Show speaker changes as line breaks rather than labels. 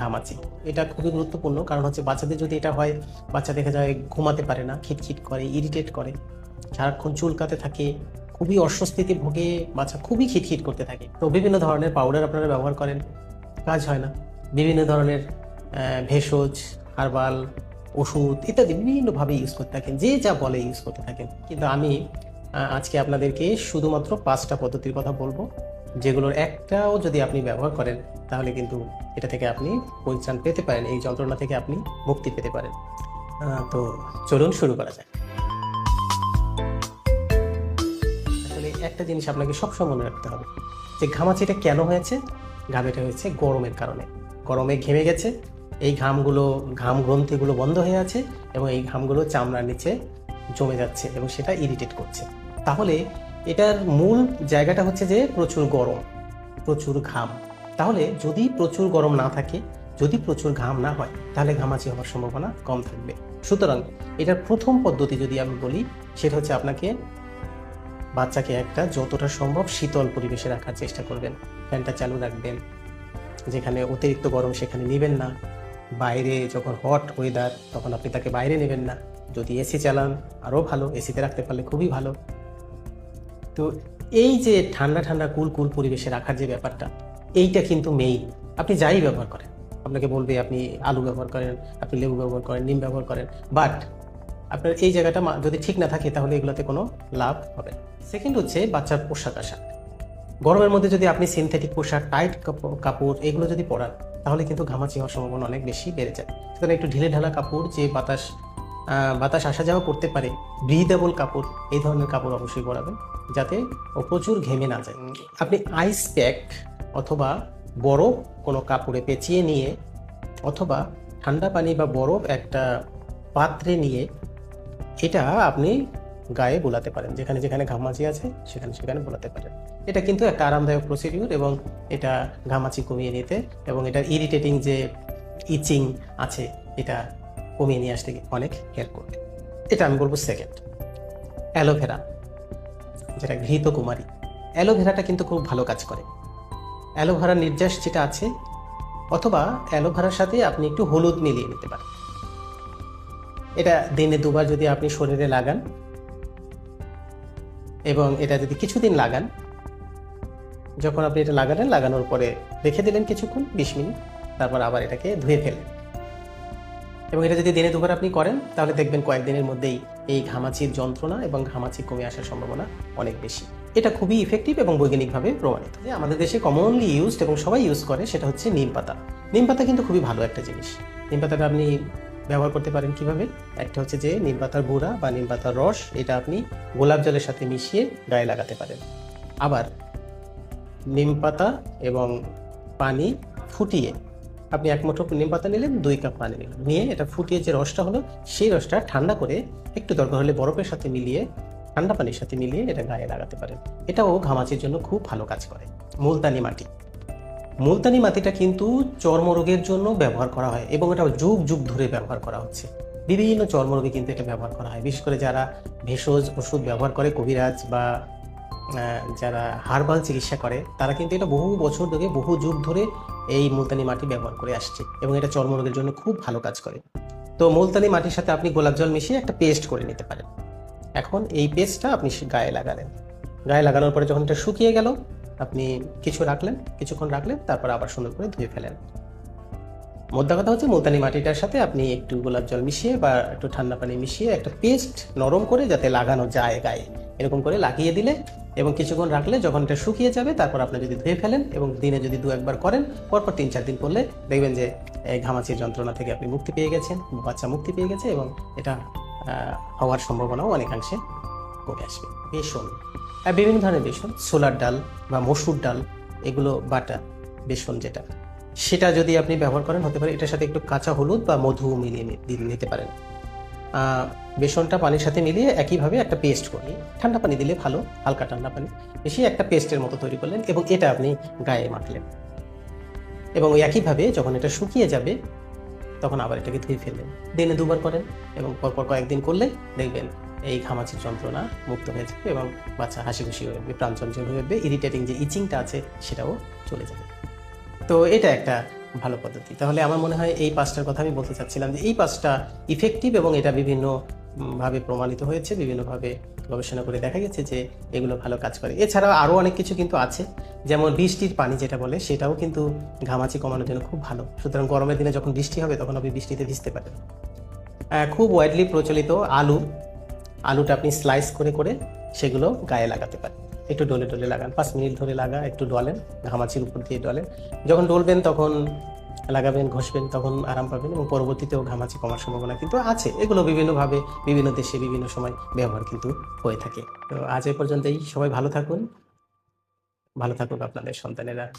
ঘামাচি এটা খুবই গুরুত্বপূর্ণ, কারণ হচ্ছে বাচ্চাদের যদি এটা হয়, বাচ্চা দেখা যায় ঘুমাতে পারে না, খিটখিট করে, ইরিটেট করে, সারাক্ষণ চুলকাতে থাকে, খুবই অস্বস্তিতে ভোগে, বাচ্চা খুবই খিটখিট করতে থাকে। তো বিভিন্ন ধরনের পাউডার আপনারা ব্যবহার করেন, কাজ হয় না। বিভিন্ন ধরনের ভেষজ, হার্বাল, ওষুধ ইত্যাদি বিভিন্নভাবে ইউজ করতে থাকেন, যে যা বলে ইউজ করতে থাকেন। কিন্তু আমি আজকে আপনাদেরকে শুধুমাত্র পাঁচটা পদ্ধতির কথা বলব। যেগুলোর একটাও যদি আপনি ব্যবহার করেন, তাহলে কিন্তু এটা থেকে আপনি পরিত্রাণ পেতে পারেন, এই যন্ত্রণা থেকে আপনি মুক্তি পেতে পারেন। তো চলুন শুরু করা যাক। আসলে একটা জিনিস আপনাকে সবসময় মনে রাখতে হবে, যে ঘামাচিটা কেন হয়েছে? ঘামেটা হয়েছে গরমের কারণে। গরমে ঘেমে গেছে, এই ঘামগুলো, ঘাম গ্রন্থিগুলো বন্ধ হয়ে আছে এবং এই ঘামগুলো চামড়ার নিচে জমে যাচ্ছে এবং সেটা ইরিটেট করছে। তাহলে এটার মূল জায়গাটা হচ্ছে যে প্রচুর গরম, প্রচুর ঘাম। তাহলে যদি প্রচুর গরম না থাকে, যদি প্রচুর ঘাম না হয়, তাহলে ঘামাচি হওয়ার সম্ভাবনা কম থাকবে। সুতরাং এটার প্রথম পদ্ধতি যদি আমি বলি, সেটা হচ্ছে আপনাকে বাচ্চাকে একটা যতটা সম্ভব শীতল পরিবেশে রাখার চেষ্টা করবেন। ফ্যানটা চালু রাখবেন। যেখানে অতিরিক্ত গরম সেখানে নেবেন না। বাইরে যখন হট ওয়েদার, তখন আপনি তাকে বাইরে নেবেন না। যদি এসি চালান, আরও ভালো। এসিতে রাখতে পারলে খুবই ভালো। তো এই যে ঠান্ডা ঠান্ডা কুল কুল পরিবেশে রাখার যে ব্যাপারটা, এইটা কিন্তু মেইন আপনি যাই ব্যবহার করেন, আপনাকে বলবে আপনি আলু ব্যবহার করেন, আপনি লেবু ব্যবহার করেন, নিম ব্যবহার করেন বাট আপনার এই জায়গাটা যদি ঠিক না থাকে তাহলে এগুলোতে কোনো লাভ হবে সেকেন্ড হচ্ছে বাচ্চার পোশাক আশাক। গরমের মধ্যে যদি আপনি সিনথেটিক পোশাক টাইট কাপড় এগুলো যদি পরান, তাহলে কিন্তু ঘামাচি হওয়ার সম্ভাবনা অনেক বেশি বেড়ে যায়। সুতরাং একটু ঢিলে ঢালা কাপড় যে বাতাস বাতাস আসা যাওয়া করতে পারে। ব্রিদেবল কাপড় এই ধরনের কাপড় অবশ্যই পরাবেন যাতে ও প্রচুর ঘেমে না যায়। আপনি আইস প্যাক অথবা বরফ কোনো কাপড়ে পেঁচিয়ে নিয়ে অথবা ঠান্ডা পানি বা বরফ একটা পাত্রে নিয়ে এটা আপনি গায়ে বোলাতে পারেন। যেখানে যেখানে ঘামাচি আছে সেখানে সেখানে বোলাতে পারেন। এটা কিন্তু একটা আরামদায়ক প্রসিডিউর এবং এটা ঘামাচি কমিয়ে নিতে এবং এটা ইরিটেটিং যে ইচিং আছে এটা কমিয়ে নিয়ে আসতে অনেক হেল্প করবে। এটা আমি বলব সেকেন্ড অ্যালোভেরা, যেটা ঘৃত কুমারী। অ্যালোভেরাটা কিন্তু খুব ভালো কাজ করে। অ্যালোভেরার নির্যাস যেটা আছে, অথবা অ্যালোভেরার সাথে আপনি একটু হলুদ মিলিয়ে নিতে পারেন। এটা দিনে দুবার যদি আপনি শরীরে লাগান, এবং এটা যদি কিছুদিন লাগান, যখন আপনি এটা লাগালেন, লাগানোর পরে রেখে দিলেন কিছুক্ষণ, বিশ মিনিট, তারপর আবার এটাকে ধুয়ে ফেলেন এবং এটা যদি দিনে দুবার আপনি করেন, তাহলে দেখবেন কয়েকদিনের মধ্যেই এই ঘামাচির যন্ত্রণা এবং ঘামাচি কমে আসার সম্ভাবনা অনেক বেশি। এটা খুবই ইফেক্টিভ এবং বৈজ্ঞানিকভাবে প্রমাণিত। যে আমাদের দেশে কমনলি ইউজড এবং সবাই ইউজ করে সেটা হচ্ছে নিম পাতা। নিম পাতা কিন্তু খুবই ভালো একটা জিনিস। নিম পাতাটা আপনি ব্যবহার করতে পারেন কীভাবে? একটা হচ্ছে যে নিম পাতার গুঁড়া বা নিম পাতার রস, এটা আপনি গোলাপ জলের সাথে মিশিয়ে গায়ে লাগাতে পারেন। আবার নিম পাতা এবং পানি ফুটিয়ে আপনি এক মুঠো নিম পাতা নিলেন, দুই কাপ পানি নিলেন। নিয়ে এটা ফুটিয়ে যে রসটা হলো, সেই রসটা ঠান্ডা করে একটু দরকার হলে বরফের সাথে মিলিয়ে, ঠান্ডা পানির সাথে মিলিয়ে এটা গায়ে লাগাতে পারেন। এটাও ঘামাচির জন্য খুব ভালো কাজ করে। মুলতানি মাটি। মুলতানি মাটিটা কিন্তু চর্মরোগের জন্য ব্যবহার করা হয় এবং এটা যুগ যুগ ধরে ব্যবহার করা হচ্ছে। বিভিন্ন চর্মরোগে কিন্তু এটা ব্যবহার করা হয়। বিশেষ করে যারা ভেষজ ওষুধ ব্যবহার করে, কবিরাজ বা যারা হার্বাল চিকিৎসা করে, তারা কিন্তু এটা বহু বছর ধরে, বহু যুগ ধরে এই মুলতানি মাটি ব্যবহার করে আসছে এবং এটা চর্মরোগের জন্য খুব ভালো কাজ করে। তো মুলতানি মাটির সাথে আপনি গোলাপ জল মিশিয়ে একটা পেস্ট করে নিতে পারেন। এখন এই পেস্টটা আপনি গায়ে লাগালেন। গায়ে লাগানোর পরে যখন এটা শুকিয়ে গেল, আপনি কিছু রাখলেন, কিছুক্ষণ রাখলেন, তারপর আবার সুন্দর করে ধুয়ে ফেলেন। মোদ্দা কথা হচ্ছে মুলতানি মাটিটার সাথে আপনি একটু গোলাপ জল মিশিয়ে বা একটু ঠান্ডা পানি মিশিয়ে একটা পেস্ট নরম করে যাতে লাগানো যায় গায়ে। এরকম করে লাগিয়ে দিলে এবং কিছুক্ষণ রাখলে যখন এটা শুকিয়ে যাবে, তারপর আপনি যদি ধুয়ে ফেলেন এবং দিনে যদি দু একবার করেন, পরপর তিন চার দিন করলে দেখবেন যে এই ঘামাচির যন্ত্রণা থেকে আপনি মুক্তি পেয়ে গেছেন বাচ্চা মুক্তি পেয়ে গেছে এবং এটা হওয়ার সম্ভাবনাও অনেকাংশে কমে আসবে। বেসন বিভিন্ন ধরনের বেসন সোলার ডাল বা মসুর ডাল, এগুলো বাটা বেসন যেটা, সেটা যদি আপনি ব্যবহার করেন, হতে পারে এটার সাথে একটু কাঁচা হলুদ বা মধু মিলিয়ে নিতে পারেন। বেসনটা পানির সাথে মিলিয়ে একইভাবে একটা পেস্ট করি ঠান্ডা পানি দিলে ভালো, হালকা ঠান্ডা পানি। বেশি একটা পেস্টের মতো তৈরি করলেন এবং এটা আপনি গায়ে মাখলেন। এবং ওই একইভাবে যখন এটা শুকিয়ে যাবে, তখন আবার এটাকে ধুয়ে ফেললেন। দিনে দুবার করেন এবং পরপর কয়েকদিন করলে দেখবেন এই ঘামাচির যন্ত্রণা মুক্ত হয়ে যাবে এবং বাচ্চা হাসি খুশি হয়ে যাবে প্রাণ চঞ্চল হয়ে যাবে ইরিটেটিং যে ইচিংটা আছে সেটাও চলে যাবে। তো এটা একটা ভালো পদ্ধতি। তাহলে আমার মনে হয় এই পাঁচটার কথা আমি বলতে চাচ্ছিলাম যে এই পাঁচটা ইফেক্টিভ এবং এটা বিভিন্ন ভাবে প্রমাণিত হয়েছে বিভিন্নভাবে গবেষণা করে দেখা গেছে যে এগুলো ভালো কাজ করে। এছাড়াও আরও অনেক কিছু কিন্তু আছে। যেমন বৃষ্টির পানি যেটা বলে, সেটাও কিন্তু ঘামাচি কমানোর জন্য খুব ভালো। সুতরাং গরমের দিনে যখন বৃষ্টি হবে, তখন আপনি বৃষ্টিতে ভিজতে পারেন। খুব ওয়াইডলি প্রচলিত আলু। আলুটা আপনি স্লাইস করে করে সেগুলো গায়ে লাগাতে পারেন। একটু ডলে ডলে লাগান, পাঁচ মিনিট ধরে লাগা, একটু ডলেন, ঘামাচির উপর দিয়ে ডলেন। যখন ডলবেন তখন লাগাবেন, ঘষবেন, তখন আরাম পাবেন এবং পরবর্তীতেও ঘামাচি কমার সম্ভাবনা কিন্তু আছে। এগুলো বিভিন্নভাবে বিভিন্ন দেশে বিভিন্ন সময় ব্যবহার কিন্তু হয়ে থাকে। তো আজ এ পর্যন্তই। সবাই ভালো থাকুন। ভালো থাকুক আপনাদের সন্তানেরা।